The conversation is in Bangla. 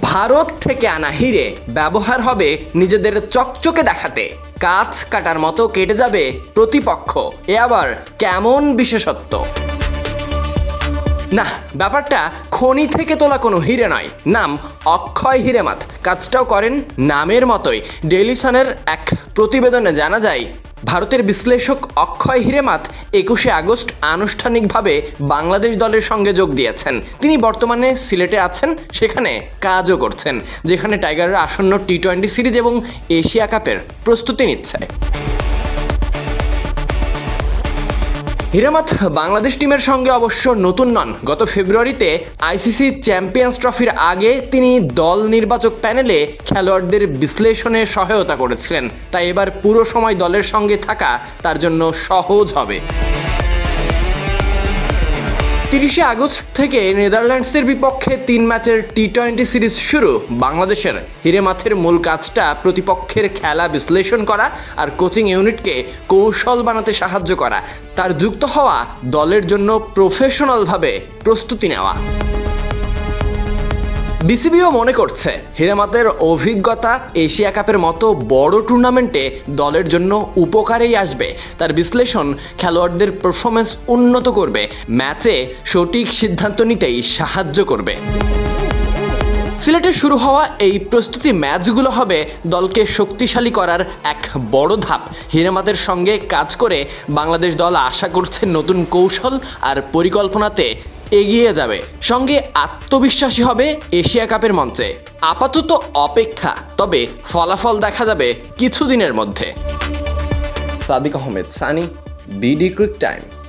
ভারত থেকে আনা হিরে ব্যবহার হবে নিজেদের চকচকে দেখাতে। কাজ কাটার মতো কেটে যাবে প্রতিপক্ষ। এ আবার কেমন বিশেষত্ব? না, ব্যাপারটা খনি থেকে তোলা কোনো হিরে নয়। নাম অক্ষয় হিরেমাত। কাজটাও করেন নামের মতোই। ডেইলি সানের এক প্রতিবেদনে জানা যায়, ভারতের বিশ্লেষক অক্ষয় হিরেমাত একুশে আগস্ট আনুষ্ঠানিকভাবে বাংলাদেশ দলের সঙ্গে যোগ দিয়েছেন। তিনি বর্তমানে সিলেটে আছেন, সেখানে কাজও করছেন, যেখানে টাইগাররা আসন্ন টি টোয়েন্টি সিরিজ এবং এশিয়া কাপের প্রস্তুতি নিচ্ছে। হিরামাত বাংলাদেশ টিমের সঙ্গে অবশ্য নতুন নন। গত ফেব্রুয়ারিতে আইসিসি চ্যাম্পিয়ন্স ট্রফির আগে তিনি দল নির্বাচক প্যানেলে খেলোয়াড়দের বিশ্লেষণে সহায়তা করেছিলেন। তাই এবার পুরো সময় দলের সঙ্গে থাকা তার জন্য সহজ হবে। তিরিশে আগস্ট থেকে নেদারল্যান্ডসের বিপক্ষে তিন ম্যাচের টি টোয়েন্টি সিরিজ শুরু। বাংলাদেশের হিরে মাথের মূল কাজটা প্রতিপক্ষের খেলা বিশ্লেষণ করা আর কোচিং ইউনিটকে কৌশল বানাতে সাহায্য করা। তার যুক্ত হওয়া দলের জন্য প্রফেশনালভাবে প্রস্তুতি নেওয়া। বিসিবিও মনে করছে, হিরামাতের অভিজ্ঞতা এশিয়া কাপের মতো বড় টুর্নামেন্টে দলের জন্য উপকারেই আসবে। তার বিশ্লেষণ, খেলোয়াড়দের পারফরমেন্স উন্নত করবে, ম্যাচে সঠিক সিদ্ধান্ত নিতেই সাহায্য করবে। সিলেটে শুরু হওয়া এই প্রস্তুতি ম্যাচগুলো হবে দলকে শক্তিশালী করার এক বড় ধাপ। হিরেমাতের সঙ্গে কাজ করে বাংলাদেশ দল আশা করছে নতুন কৌশল আর পরিকল্পনাতে এগিয়ে যাবে। সঙ্গে আত্মবিশ্বাসী হবে এশিয়া কাপের মঞ্চে। আপাতত অপেক্ষা, তবে ফলাফল দেখা যাবে কিছুদিনের মধ্যে। Sadiq Ahmed, Sunny, BD cric time.